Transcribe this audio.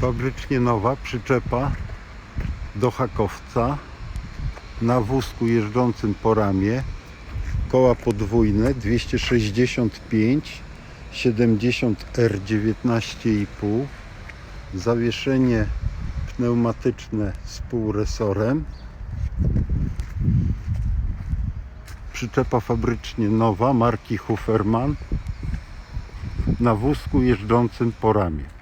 Fabrycznie nowa przyczepa do hakowca. Na wózku jeżdżącym po ramię. Koła podwójne 265 70 R 19,5 zawieszenie pneumatyczne z półresorem. Przyczepa fabrycznie nowa marki Huferman na wózku jeżdżącym po ramię.